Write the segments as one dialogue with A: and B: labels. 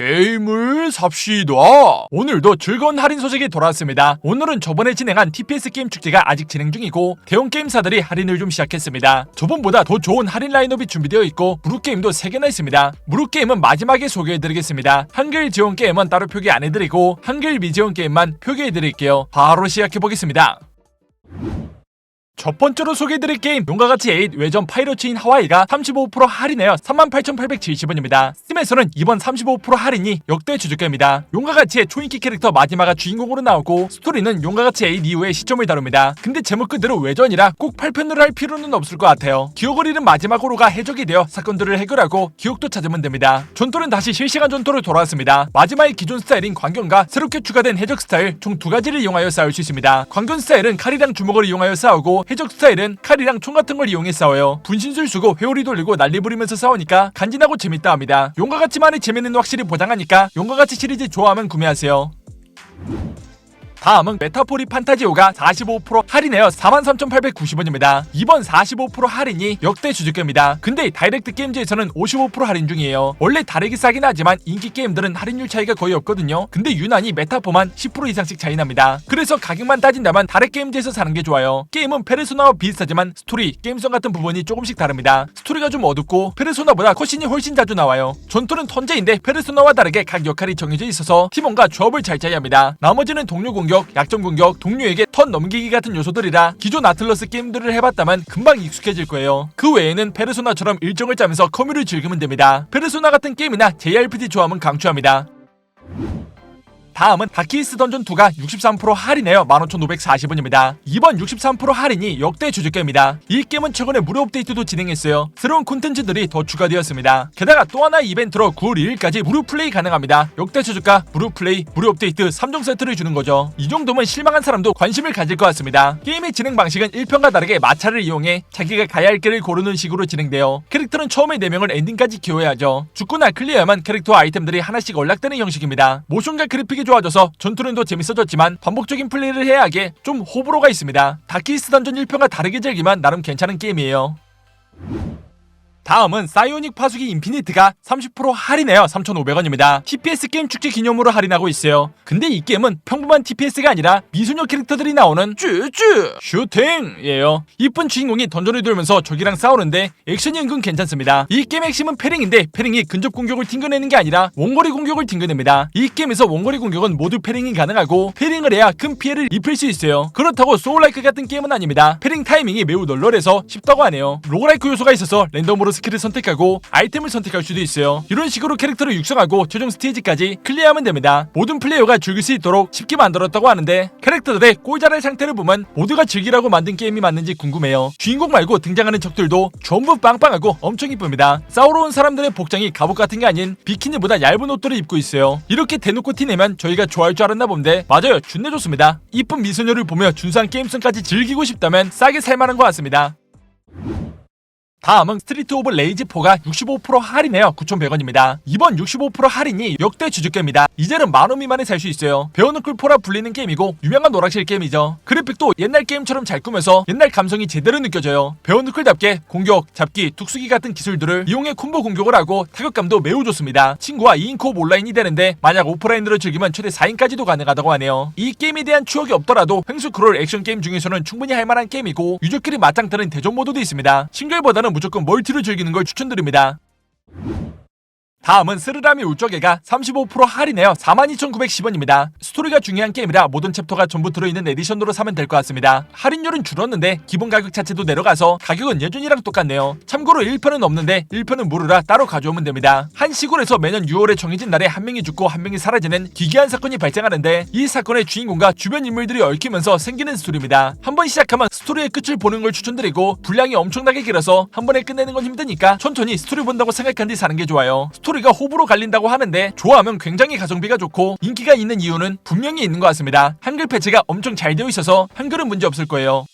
A: 게임을 삽시다. 오늘도 즐거운 할인 소식이 돌아왔습니다. 오늘은 저번에 진행한 TPS 게임 축제가 아직 진행 중이고 대형 게임사들이 할인을 좀 시작했습니다. 저번보다 더 좋은 할인 라인업이 준비되어 있고 무료 게임도 3개나 있습니다. 무료 게임은 마지막에 소개해드리겠습니다. 한글 지원 게임은 따로 표기 안 해드리고 한글 미지원 게임만 표기해드릴게요. 바로 시작해보겠습니다. 첫 번째로 소개해드릴 게임 용과 같이 8 외전 파이러츠인 하와이가 35% 할인하여 38,870원입니다. 스팀에서는 이번 35% 할인이 역대 주주가입니다. 용과 같이의 초인기 캐릭터 마디마가 주인공으로 나오고 스토리는 용과 같이 8 이후의 시점을 다룹니다. 근데 제목 그대로 외전이라 꼭 8편으로 할 필요는 없을 것 같아요. 기억을 잃은 마지막으로가 해적이 되어 사건들을 해결하고 기억도 찾으면 됩니다. 전투는 다시 실시간 전투로 돌아왔습니다. 마지막의 기존 스타일인 광견과 새롭게 추가된 해적 스타일 총 두 가지를 이용하여 싸울 수 있습니다. 광견 스타일은 칼이랑 주먹을 이용하여 싸우고 해적 스타일은 칼이랑 총 같은 걸 이용해 싸워요. 분신술 쓰고 회오리 돌리고 난리 부리면서 싸우니까 간지나고 재밌다 합니다. 용과 같이만의 재미는 확실히 보장하니까 용과 같이 시리즈 좋아하면 구매하세요. 다음은 메타포리 판타지오가 45% 할인하여 43,890원입니다. 이번 45% 할인이 역대 주주가입니다. 근데 다이렉트 게임즈에서는 55% 할인 중이에요. 원래 다르게 싸긴 하지만 인기 게임들은 할인율 차이가 거의 없거든요. 근데 유난히 메타포만 10% 이상씩 차이 납니다. 그래서 가격만 따진다면 다른 게임즈에서 사는 게 좋아요. 게임은 페르소나와 비슷하지만 스토리, 게임성 같은 부분이 조금씩 다릅니다. 스토리가 좀 어둡고 페르소나보다 컷신이 훨씬 자주 나와요. 전투는 턴제인데 페르소나와 다르게 각 역할이 정해져 있어서 팀원과 조합을 잘 짜야 합니다. 나머지는 동료 공격, 약점 공격, 동료에게 턴 넘기기 같은 요소들이라 기존 아틀러스 게임들을 해봤다면 금방 익숙해질 거예요. 그 외에는 페르소나처럼 일정을 짜면서 커뮤를 즐기면 됩니다. 페르소나 같은 게임이나 JRPG 좋아하면 강추합니다. 다음은 다키스 던전 2가 63% 할인하여 15,540원입니다. 이번 63% 할인이 역대 주주가입니다. 이 게임은 최근에 무료 업데이트도 진행했어요. 새로운 콘텐츠들이 더 추가되었습니다. 게다가 또 하나 이벤트로 9월 2일까지 무료 플레이 가능합니다. 역대 주주가, 무료 플레이, 무료 업데이트 3종 세트를 주는 거죠. 이 정도면 실망한 사람도 관심을 가질 것 같습니다. 게임의 진행 방식은 1편과 다르게 마차를 이용해 자기가 가야 할 길을 고르는 식으로 진행돼요. 캐릭터는 처음에 4명을 엔딩까지 하죠. 죽거나 클리어야만 캐릭터와 아이템들이 하나씩 연락되는 형식입니다. 모션과 그래픽이 좋아져서 전투는 더 재밌어졌지만 반복적인 플레이를 해야 하기에 좀 호불호가 있습니다. 다키스 던전 1편과 다르게 즐기면 나름 괜찮은 게임이에요. 다음은 사이오닉 파수기 인피니트가 30% 할인해요 3,500원입니다. TPS 게임 축제 기념으로 할인하고 있어요. 근데 이 게임은 평범한 TPS가 아니라 미소녀 캐릭터들이 나오는 쭈쭈 슈팅이에요. 이쁜 주인공이 던전을 돌면서 적이랑 싸우는데 액션이 은근 괜찮습니다. 이 게임 핵심은 패링인데 패링이 근접 공격을 튕겨내는 게 아니라 원거리 공격을 튕겨냅니다. 이 게임에서 원거리 공격은 모두 패링이 가능하고 패링을 해야 큰 피해를 입힐 수 있어요. 그렇다고 소울라이크 같은 게임은 아닙니다. 패링 타이밍이 매우 널널해서 쉽다고 하네요. 로그라이크 요소가 있어서 랜덤으로 스킬을 선택하고 아이템을 선택할 수도 있어요. 이런 식으로 캐릭터를 육성하고 최종 스테이지까지 클리어하면 됩니다. 모든 플레이어가 즐길 수 있도록 쉽게 만들었다고 하는데 캐릭터들의 꼴잘할 상태를 보면 모두가 즐기라고 만든 게임이 맞는지 궁금해요. 주인공 말고 등장하는 적들도 전부 빵빵하고 엄청 이쁩니다. 싸우러 온 사람들의 복장이 갑옷 같은 게 아닌 비키니보다 얇은 옷들을 입고 있어요. 이렇게 대놓고 티내면 저희가 좋아할 줄 알았나 본데 맞아요. 준내 좋습니다. 이쁜 미소녀를 보며 준수한 게임성까지 즐기고 싶다면 싸게 살만한 것 같습니다. 다음은 스트리트 오브 레이지 4가 65% 할인해요 9,100원입니다. 이번 65% 할인이 역대 주주가입니다. 이제는 만원 미만에 살 수 있어요. 베어너클 4라 불리는 게임이고 유명한 오락실 게임이죠. 그래픽도 옛날 게임처럼 잘 꾸며서 옛날 감성이 제대로 느껴져요. 베어너클답게 공격, 잡기, 툭수기 같은 기술들을 이용해 콤보 공격을 하고 타격감도 매우 좋습니다. 친구와 2인 코업 온라인이 되는데 만약 오프라인으로 즐기면 최대 4인까지도 가능하다고 하네요. 이 게임에 대한 추억이 없더라도 횡수 크롤 액션 게임 중에서는 충분히 할 만한 게임이고 유저끼리 맞짱 뜨는 대전 모드도 있습니다. 싱글보다는 무조건 멀티로 즐기는 걸 추천드립니다. 다음은 스르라미 울적애가 35% 할인해요 42,910원입니다. 스토리가 중요한 게임이라 모든 챕터가 전부 들어있는 에디션으로 사면 될 것 같습니다. 할인율은 줄었는데 기본 가격 자체도 내려가서 가격은 예전이랑 똑같네요. 참고로 1편은 없는데 1편은 무료라 따로 가져오면 됩니다. 한 시골에서 매년 6월에 정해진 날에 한 명이 죽고 한 명이 사라지는 기괴한 사건이 발생하는데 이 사건의 주인공과 주변 인물들이 얽히면서 생기는 스토리입니다. 한번 시작하면 스토리의 끝을 보는 걸 추천드리고 분량이 엄청나게 길어서 한 번에 끝내는 건 힘드니까 천천히 스토리 본다고 생각한 뒤 사는 게 좋아요. 스토리 가 호불호 갈린다고 하는데 좋아하면 굉장히 가성비가 좋고 인기가 있는 이유는 분명히 있는 것 같습니다. 한글 패치가 엄청 잘 되어 있어서 한글은 문제 없을 거예요.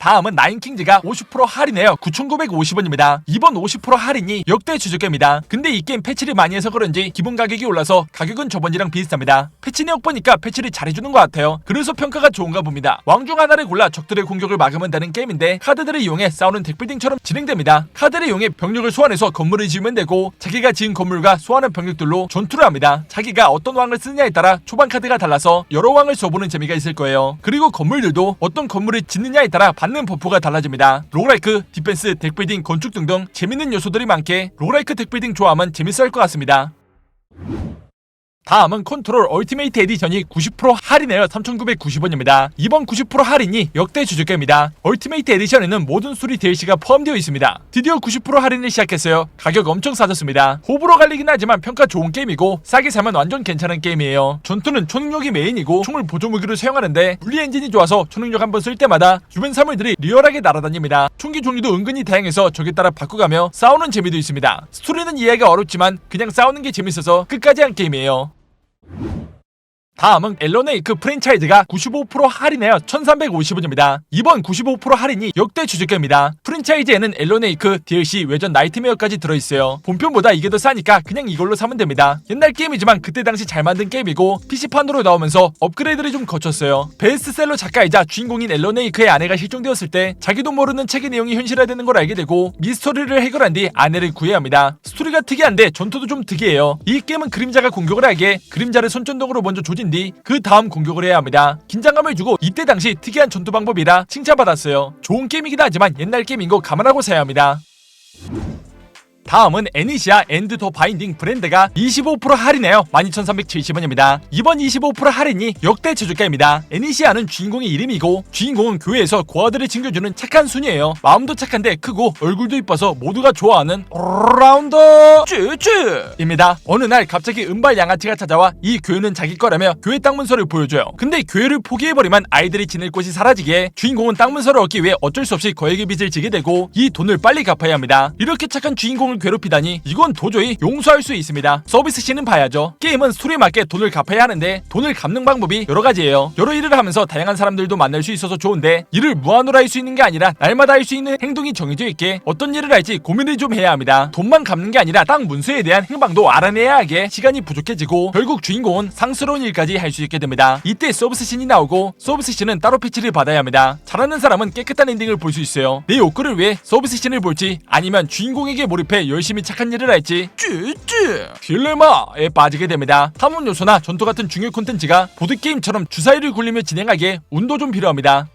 A: 다음은 나인킹즈가 50% 할인해요 9,950원입니다. 이번 50% 할인이 역대 주주가입니다. 근데 이 게임 패치를 많이 해서 그런지 기본 가격이 올라서 가격은 저번이랑 비슷합니다. 패치 내역 보니까 패치를 잘해주는 것 같아요. 그래서 평가가 좋은가 봅니다. 왕중 하나를 골라 적들의 공격을 막으면 되는 게임인데 카드들을 이용해 싸우는 덱빌딩처럼 진행됩니다. 카드를 이용해 병력을 소환해서 건물을 지으면 되고 자기가 지은 건물과 소환한 병력들로 전투를 합니다. 자기가 어떤 왕을 쓰느냐에 따라 초반 카드가 달라서 여러 왕을 써보는 재미가 있을 거예요. 그리고 건물들도 어떤 건물을 짓느냐에 따라 받는 버프가 달라집니다. 로그라이크, 디펜스, 덱빌딩, 건축 등등 재밌는 요소들이 많게 로그라이크 덱빌딩 재밌어 할것 같습니다. 다음은 컨트롤 얼티메이트 에디션이 90% 할인해요 3,990원입니다. 이번 90% 할인이 역대 주주가입니다. 얼티메이트 에디션에는 모든 수리 DLC가 포함되어 있습니다. 드디어 90% 할인을 시작했어요. 가격 엄청 싸졌습니다. 호불호 갈리긴 하지만 평가 좋은 게임이고 싸게 사면 완전 괜찮은 게임이에요. 전투는 초능력이 메인이고 총을 보조무기로 사용하는데 분리 엔진이 좋아서 초능력 한 번 쓸 때마다 주변 사물들이 리얼하게 날아다닙니다. 총기 종류도 은근히 다양해서 적에 따라 바꿔가며 싸우는 재미도 있습니다. 스토리는 이해가 어렵지만 그냥 싸우는 게 재밌어서 끝까지 한 게임이에요. you 다음은 엘로네이크 프랜차이즈가 95% 할인해요 1350원입니다. 이번 95% 할인이 역대 주주가입니다. 프랜차이즈에는 엘로네이크, DLC, 외전 나이트메어까지 들어있어요. 본편보다 이게 더 싸니까 그냥 이걸로 사면 됩니다. 옛날 게임이지만 그때 당시 잘 만든 게임이고 PC판으로 나오면서 업그레이드를 좀 거쳤어요. 베스트셀러 작가이자 주인공인 엘로네이크의 아내가 실종되었을 때 자기도 모르는 책의 내용이 현실화되는 걸 알게 되고 미스터리를 해결한 뒤 아내를 구해야 합니다. 스토리가 특이한데 전투도 좀 특이해요. 이 게임은 그림자가 공격을 하게 그림자를 손전등으로 먼저 조진 뒤 그 다음 공격을 해야 합니다. 긴장감을 주고 이때 당시 특이한 전투 방법이라 칭찬받았어요. 좋은 게임이긴 하지만 옛날 게임인 거 감안하고 사야 합니다. 다음은 애니시아 앤드 더 바인딩 브랜드가 25% 할인해요. 12,370원입니다. 이번 25% 할인이 역대 제조가입니다. 애니시아는 주인공의 이름이고 주인공은 교회에서 고아들을 챙겨주는 착한 순이에요. 마음도 착한데 크고 얼굴도 이뻐서 모두가 좋아하는 올라운더 쭈쭈입니다. 어느 날 갑자기 은발 양아치가 찾아와 이 교회는 자기 거라며 교회 땅 문서를 보여줘요. 근데 교회를 포기해버리면 아이들이 지낼 곳이 사라지기에 주인공은 땅 문서를 얻기 위해 어쩔 수 없이 거액의 빚을 지게 되고 이 돈을 빨리 갚아야 합니다. 이렇게 착한 주인공 을 괴롭히다니 이건 도저히 용서할 수 있습니다. 서비스 씬은 봐야죠. 게임은 스토리에 맞게 돈을 갚아야 하는데 돈을 갚는 방법이 여러 가지예요. 여러 일을 하면서 다양한 사람들도 만날 수 있어서 좋은데 일을 무한으로 할 수 있는 게 아니라 날마다 할 수 있는 행동이 정해져 있게 어떤 일을 할지 고민을 좀 해야 합니다. 돈만 갚는 게 아니라 땅 문서에 대한 행방도 알아내야 하기에 시간이 부족해지고 결국 주인공은 상스러운 일까지 할 수 있게 됩니다. 이때 서비스 씬이 나오고 서비스 씬은 따로 패치를 받아야 합니다. 잘하는 사람은 깨끗한 엔딩을 볼 수 있어요. 내 욕구를 위해 서비스 씬을 볼지 아니면 주인공에게 몰입해 열심히 착한 일을 할지 쭈쭈 딜레마에 빠지게 됩니다. 탐험 요소나 전투 같은 중요 콘텐츠가 보드게임처럼 주사위를 굴리며 진행하기에 운도 좀 필요합니다.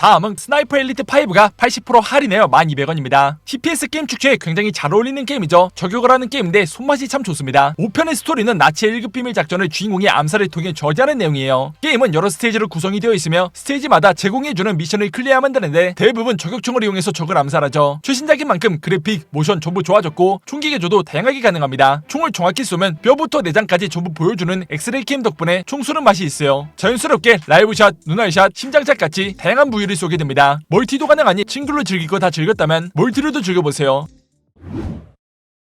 A: 다음은 스나이퍼 엘리트 5가 80% 할인해요 1200원입니다. TPS 게임 축제에 굉장히 잘 어울리는 게임이죠. 저격을 하는 게임인데 손맛이 참 좋습니다. 5편의 스토리는 나치의 1급 비밀 작전을 주인공이 암살을 통해 저지하는 내용이에요. 게임은 여러 스테이지로 구성이 되어 있으며 스테이지마다 제공해주는 미션을 클리어하면 되는데 대부분 저격총을 이용해서 적을 암살하죠. 최신작인 만큼 그래픽, 모션 전부 좋아졌고 총기 개조도 다양하게 가능합니다. 총을 정확히 쏘면 뼈부터 내장까지 전부 보여주는 엑스레이 게임 덕분에 총 쏘는 맛이 있어요. 자연스럽게 라이브샷, 눈알샷, 심장샷 같이 다양한 부위를 쏘게 됩니다. 멀티도 가능하니 싱글로 즐길 거 다 즐겼다면 멀티로도 즐겨보세요.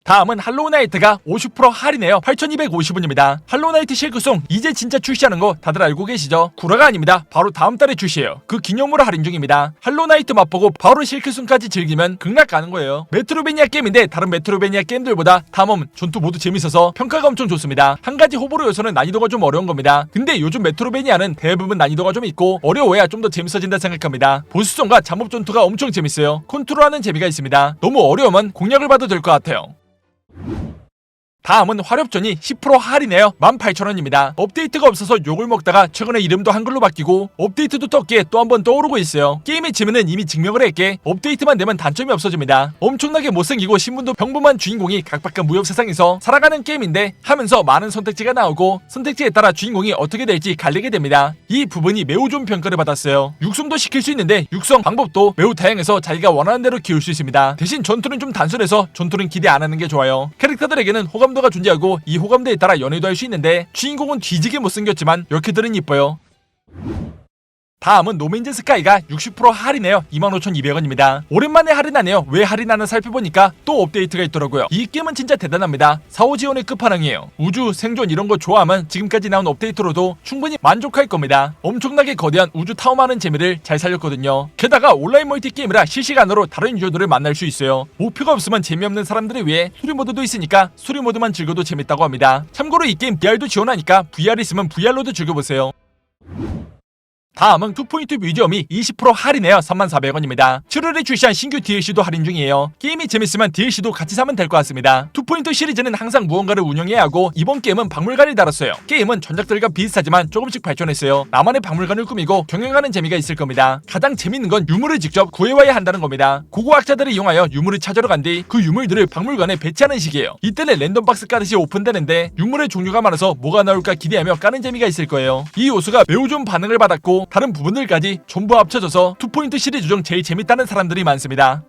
A: 다음은 할로우나이트가 50% 할인해요 8,250원입니다. 할로우나이트 실크송 이제 진짜 출시하는 거 다들 알고 계시죠? 구라가 아닙니다. 바로 다음 달에 출시해요. 그 기념으로 할인 중입니다. 할로우나이트 맛보고 바로 실크송까지 즐기면 극락 가는 거예요. 메트로베니아 게임인데 다른 메트로베니아 게임들보다 탐험, 전투 모두 재밌어서 평가가 엄청 좋습니다. 한 가지 호불호 요소는 난이도가 좀 어려운 겁니다. 근데 요즘 메트로베니아는 대부분 난이도가 좀 있고 어려워야 좀 더 재밌어진다 생각합니다. 보스전과 잠업 전투가 엄청 재밌어요. 컨트롤하는 재미가 있습니다. 너무 어려우면 공략을 봐도 될 것 같아요. you 다음은 화렵전이 10% 할인해요. 18,000원입니다. 업데이트가 없어서 욕을 먹다가 최근에 이름도 한글로 바뀌고 업데이트도 떴기에 또 한 번 떠오르고 있어요. 게임의 지면은 이미 증명을 했기에 업데이트만 되면 단점이 없어집니다. 엄청나게 못생기고 신분도 평범한 주인공이 각박한 무협 세상에서 살아가는 게임인데 하면서 많은 선택지가 나오고 선택지에 따라 주인공이 어떻게 될지 갈리게 됩니다. 이 부분이 매우 좋은 평가를 받았어요. 육성도 시킬 수 있는데 육성 방법도 매우 다양해서 자기가 원하는 대로 키울 수 있습니다. 대신 전투는 좀 단순해서 전투는 기대 안 하는 게 좋아요. 캐릭터들에게는 호감 호감도가 존재하고 이 호감도에 따라 연애도 할 수 있는데 주인공은 뒤지게 못생겼지만 이렇게들은 이뻐요. 다음은 노맨즈 스카이가 60% 할인해요. 25,200원입니다. 오랜만에 할인하네요. 왜 할인하나 살펴보니까 또 업데이트가 있더라고요. 이 게임은 진짜 대단합니다. 4호 지원의 끝판왕이에요. 우주 생존 이런 거 좋아하면 지금까지 나온 업데이트로도 충분히 만족할 겁니다. 엄청나게 거대한 우주 탐험하는 재미를 잘 살렸거든요. 게다가 온라인 멀티 게임이라 실시간으로 다른 유저들을 만날 수 있어요. 목표가 없으면 재미없는 사람들을 위해 수리 모드도 있으니까 수리 모드만 즐겨도 재밌다고 합니다. 참고로 이 게임 VR도 지원하니까 VR 있으면 VR로도 즐겨보세요 다음은 투포인트 뮤지엄이 20% 할인해요. 3400원입니다. 7월에 출시한 신규 DLC도 할인 중이에요. 게임이 재밌으면 DLC도 같이 사면 될 것 같습니다. 투포인트 시리즈는 항상 무언가를 운영해야 하고 이번 게임은 박물관을 달았어요. 게임은 전작들과 비슷하지만 조금씩 발전했어요. 나만의 박물관을 꾸미고 경영하는 재미가 있을 겁니다. 가장 재밌는 건 유물을 직접 구해와야 한다는 겁니다. 고고학자들을 이용하여 유물을 찾으러 간 뒤 그 유물들을 박물관에 배치하는 식이에요. 이때는 랜덤박스 까듯이 오픈되는데 유물의 종류가 많아서 뭐가 나올까 기대하며 까는 재미가 있을 거예요. 이 요소가 매우 좋은 반응을 받았고 다른 부분들까지 전부 합쳐져서 투포인트 시리즈 중 제일 재밌다는 사람들이 많습니다.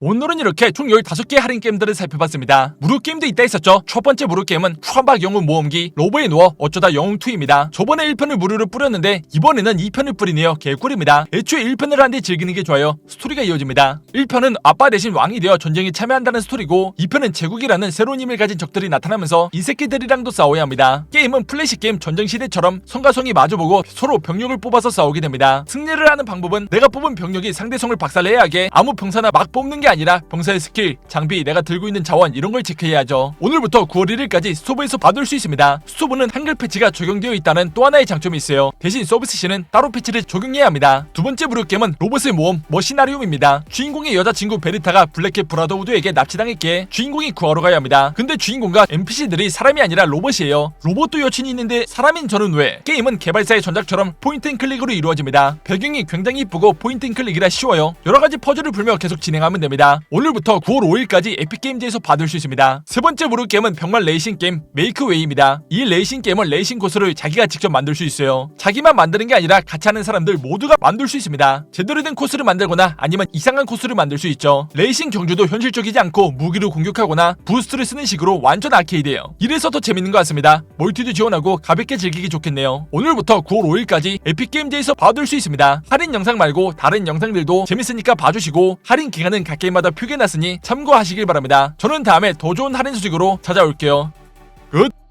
A: 오늘은 이렇게 총 15개 할인 게임들을 살펴봤습니다. 무료 게임도 있다 했었죠. 첫 번째 무료 게임은 추한박 영웅 모험기 로버에 누워 어쩌다 영웅2입니다. 저번에 1편을 무료로 뿌렸는데 이번에는 2편을 뿌리네요. 개꿀입니다. 애초에 1편을 한 뒤 즐기는 게 좋아요. 스토리가 이어집니다. 1편은 아빠 대신 왕이 되어 전쟁에 참여한다는 스토리고 2편은 제국이라는 새로운 힘을 가진 적들이 나타나면서 이 새끼들이랑도 싸워야 합니다. 게임은 플래시 게임 전쟁 시대처럼 성과 성이 마주보고 서로 병력을 뽑아서 싸우게 됩니다. 승리를 하는 방법은 내가 뽑은 병력이 상대 성을 박살내야 하게 아무 병사나 막 뽑는 게 아니라 병사의 스킬, 장비, 내가 들고 있는 자원 이런 걸 체크해야죠. 오늘부터 9월 1일까지 스토브에서 받을 수 있습니다. 스토브는 한글 패치가 적용되어 있다는 또 하나의 장점이 있어요. 대신 서비스 시는 따로 패치를 적용해야 합니다. 두 번째 무료 게임은 로봇의 모험 머시나리움입니다. 주인공의 여자친구 베리타가 블랙캣 브라더우드에게 납치당했기에 주인공이 구하러 가야 합니다. 근데 주인공과 NPC들이 사람이 아니라 로봇이에요. 로봇도 여친이 있는데 사람인 저는 왜? 게임은 개발사의 전작처럼 포인트 앤 클릭으로 이루어집니다. 배경이 굉장히 이쁘고 포인트 앤 클릭이라 쉬워요. 여러 가지 퍼즐을 풀며 계속 진행하면 됩니다. 오늘부터 9월 5일까지 에픽게임즈에서 받을 수 있습니다. 세 번째 무료 게임은 병말 레이싱 게임 메이크웨이입니다. 이 레이싱 게임은 레이싱 코스를 자기가 직접 만들 수 있어요. 자기만 만드는 게 아니라 같이 하는 사람들 모두가 만들 수 있습니다. 제대로 된 코스를 만들거나 아니면 이상한 코스를 만들 수 있죠. 레이싱 경주도 현실적이지 않고 무기로 공격하거나 부스트를 쓰는 식으로 완전 아케이드예요. 이래서 더 재밌는 것 같습니다. 멀티도 지원하고 가볍게 즐기기 좋겠네요. 오늘부터 9월 5일까지 에픽게임즈에서 받을 수 있습니다. 할인 영상 말고 다른 영상들도 재밌으니까 봐주시고 할인 기간은 각 게임마다 표기해놨으니 참고하시길 바랍니다. 저는 다음에 더 좋은 할인 소식으로 찾아올게요. 끝!